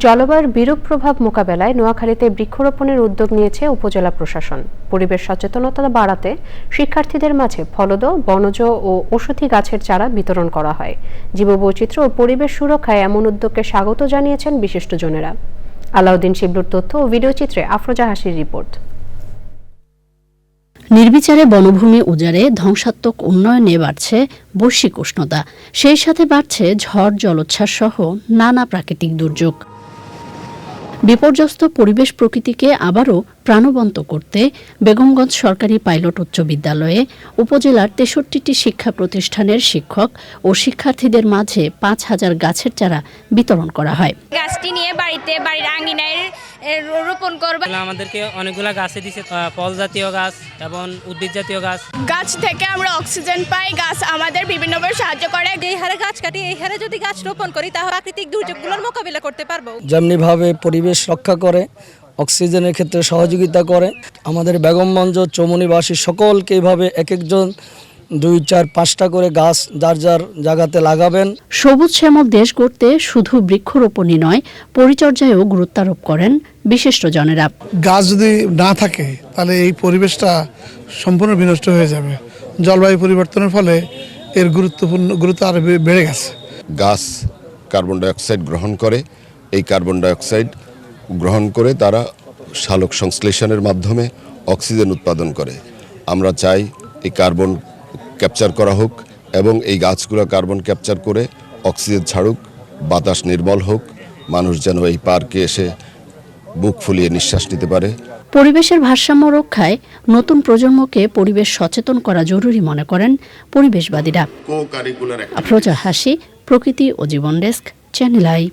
জলবায়ুর বিরূপ প্রভাব মোকাবেলায় নোয়াখালীতে বৃক্ষরোপণের উদ্যোগ নিয়েছে উপজেলা প্রশাসন। পরিবেশ সচেতনতা বাড়াতে শিক্ষার্থীদের মাঝে ফলদ, বনজ ও ঔষধি গাছের চারা বিতরণ করা হয়। জীববৈচিত্র্য ও পরিবেশ সুরক্ষায় এমন উদ্যোগকে স্বাগত জানিয়েছেন বিশিষ্টজনেরা। আলাউদ্দিন শিবলুর তথ্য ও ভিডিওচিত্রে আফরোজা হাসির রিপোর্ট। নির্বিচারে বনভূমি উজাড়ে ধ্বংসাত্মক উন্নয়নে বাড়ছে বৈশ্বিক উষ্ণতা। সেই সাথে বাড়ছে ঝড় জলোচ্ছ্বাস সহ নানা প্রাকৃতিক দুর্যোগ। বিপর্যস্ত পরিবেশ প্রকৃতিকে আবারও প্রাণবন্ত করতে বেগমগঞ্জ সরকারি পাইলট উচ্চ বিদ্যালয়ে উপজেলার তেষট্টিটি শিক্ষা প্রতিষ্ঠানের শিক্ষক ও শিক্ষার্থীদের মাঝে পাঁচ হাজার গাছের চারা বিতরণ করা হয়। গাছটি নিয়ে বাড়িতে বাড়ির আঙ্গিনায় রোপণ করবে। আমাদেরকে অনেকগুলা গাছে দিছে ফল জাতীয় গাছ এবং উদ্ভিদ জাতীয় গাছ। গাছ থেকে আমরা অক্সিজেন পাই গাছ আমাদের বিভিন্নভাবে সাহায্য করে। এই হারে গাছ কাটি এই হারে যদি গাছ রোপণ করি তাহলে প্রাকৃতিক দুর্যোগগুলোর মোকাবিলা করতে পারব। যেমনিভাবে পরিবেশ রক্ষা করে অক্সিজেনের ক্ষেত্রে সহযোগিতা করে আমাদের বেগমগঞ্জ চৌমনিবাসী সকলকে এইভাবে এক একজন দুই চার পাঁচটা করে গাছ যার যার জায়গাতে লাগাবেন। সবুজ শ্যামল দেশ গড়তে শুধু বৃক্ষরোপণই নয় পরিচর্যায়ও গুরুত্বারোপ করেন বিশিষ্টজনেরা। গাছ যদি না থাকে তাহলে এই পরিবেশটা সম্পূর্ণ বিনষ্ট হয়ে যাবে। জলবায়ু পরিবর্তনের ফলে এর গুরুত্বপূর্ণ গুরুত্ব আরও বেড়ে গেছে। গাছ কার্বন ডাইঅক্সাইড গ্রহণ করে। এই কার্বন ডাইঅক্সাইড গ্রহণ করে তারা শালক সংশ্লেষণের মাধ্যমে অক্সিজেন উৎপাদন করে। আমরা চাই এই কার্বন ক্যাপচার করা হোক এবং এই গাছগুলো কার্বন ক্যাপচার করে অক্সিজেন ছাড়ুক বাতাস নির্মল হোক মানুষ যেন এই পার্কে এসে বুক ফুলিয়ে নিঃশ্বাস নিতে পারে। পরিবেশের ভারসাম্য রক্ষায় নতুন প্রজন্মকে পরিবেশ সচেতন করা জরুরি মনে করেন পরিবেশবাদীরা। আফরোজা হাসি প্রকৃতি ও জীবন ডেস্ক চ্যানেল আই।